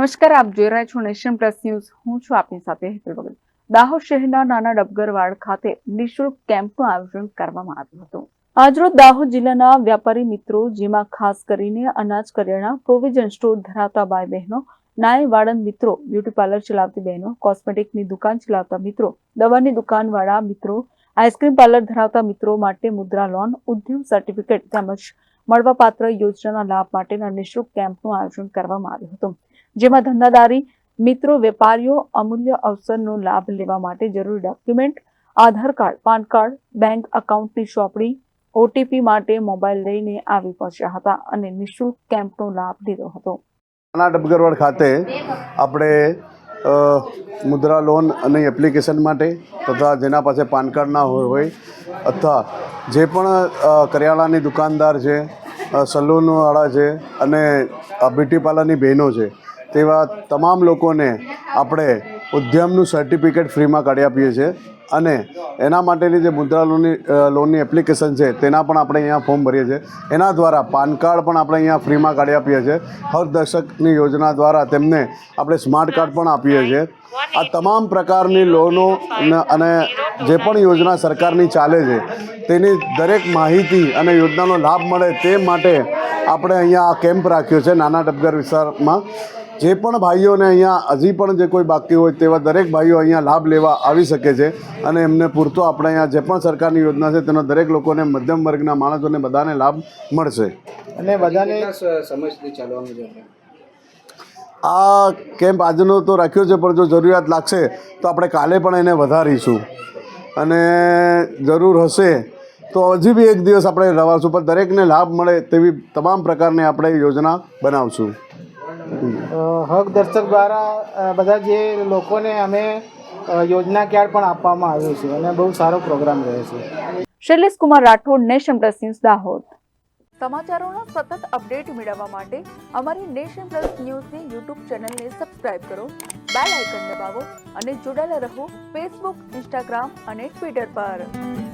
નમસ્કાર, આપ જોઈ રહ્યા છો નેશન પ્લસ ન્યૂઝ. હું છું આપની સાથે હેતલ બગલ. દાહોદ શહેરના નાના ડબગરવાડ ખાતે નિઃશુલ્ક કેમ્પનું આયોજન કરવામાં આવ્યું હતું. આજરોજ દાહોદ જિલ્લાના વ્યાપારી મિત્રો, જેમાં ખાસ કરીને અનાજ કરિયાણા, પ્રોવિઝન સ્ટોર ધરાવતા ભાઈ બહેનો નાય વાળંદ મિત્રો, બ્યુટી પાર્લર ચલાવતી બહેનો, કોસ્મેટિકની દુકાન ચલાવતા મિત્રો, દવાની દુકાનવાળા મિત્રો, આઈસ્ક્રીમ પાર્લર ધરાવતા મિત્રો માટે મુદ્રા લોન, ઉદ્યમ સર્ટિફિકેટ તેમજ મળવાપાત્ર યોજનાના લાભ માટેના નિઃશુલ્ક કેમ્પનું આયોજન કરવામાં આવ્યું હતું. જેમાં ધંધાદારી, મિત્રો, વેપારીઓ, અમૂલ્ય અવસરનો લાભ લેવા માટે જરૂરી document Aadhaar card, PAN card bank એકાઉન્ટની ચોપડી ઓટીપી માટે મોબાઈલ લઈને આવી પહોંચ્યા હતા અને નિઃશુલ્ક કેમ્પનો લાભ લીધો હતો. ડબગરવાડ ખાતે આપણે મુદ્રા લોન અને એપ્લિકેશન માટે તથા જેના પાસે પાન કાર્ડ ના હોય અથવા જે પણ કરિયાણાની દુકાનદાર છે સલૂનવાળા છે અને બ્યુટી પાર્લરની બહેનો છે તેવા તમામ લોકોને આપણે ઉદ્યમનું સર્ટિફિકેટ ફ્રીમાં કાઢી આપીએ છીએ. અને એના માટેની જે મુદ્રા લોનની લોનની એપ્લિકેશન છે, તેના પણ આપણે અહીંયા ફોર્મ ભરીએ છીએ. એના દ્વારા પાન કાર્ડ પણ આપણે અહીંયા ફ્રીમાં કાઢી આપીએ છીએ. હર દશકની યોજના દ્વારા તેમને આપણે સ્માર્ટ કાર્ડ પણ આપીએ છીએ. આ તમામ પ્રકારની લોનો અને- જે પણ યોજના સરકારની ચાલે છે, તેની દરેક માહિતી અને યોજનાનો લાભ મળે તે માટે આપણે અહીંયા આ કેમ્પ રાખ્યો છે નાના ડબગર વિસ્તારમાં. જે પણ ભાઈઓને અહીંયા હજી પણ જે કોઈ બાકી હોય તેવા દરેક ભાઈઓ અહીંયા લાભ લેવા આવી શકે છે અને એમને પૂરતો આપણે અહીંયા જે પણ સરકારની યોજના છે તેનો દરેક લોકોને મધ્યમ વર્ગના માણસોને બધાને લાભ મળશે. અને બધાને કેટલા સ- સમય સુધી ચાલવાનું છે આ કેમ્પ આજનો તો રાખ્યો છે પણ જો જરૂરિયાત લાગશે તો આપણે કાલે પણ એને વધારીશું. અને જરૂર હશે તો હજી બી એક દિવસ આપણે રવાશું પણ દરેકને લાભ મળે તેવી તમામ પ્રકારની આપણે યોજના બનાવશું. હક દર્શક દ્વારા બધા જે લોકોને અમે યોજના કાર્ડ પણ આપવામાં આવ્યું છે અને બહુ સારો પ્રોગ્રામ રહે છે. Shailesh Kumar Rathod nation plus news Dahod. સમાચારોનો સતત અપડેટ મેળવવા માટે અમારી નેશન પ્લસ ન્યૂઝની યુટ્યુબ ચેનલને સબસ્ક્રાઇબ કરો બેલ આઇકન દબાવો અને જોડાયેલા રહો ફેસબુક ઇન્સ્ટાગ્રામ અને ટ્વિટર પર.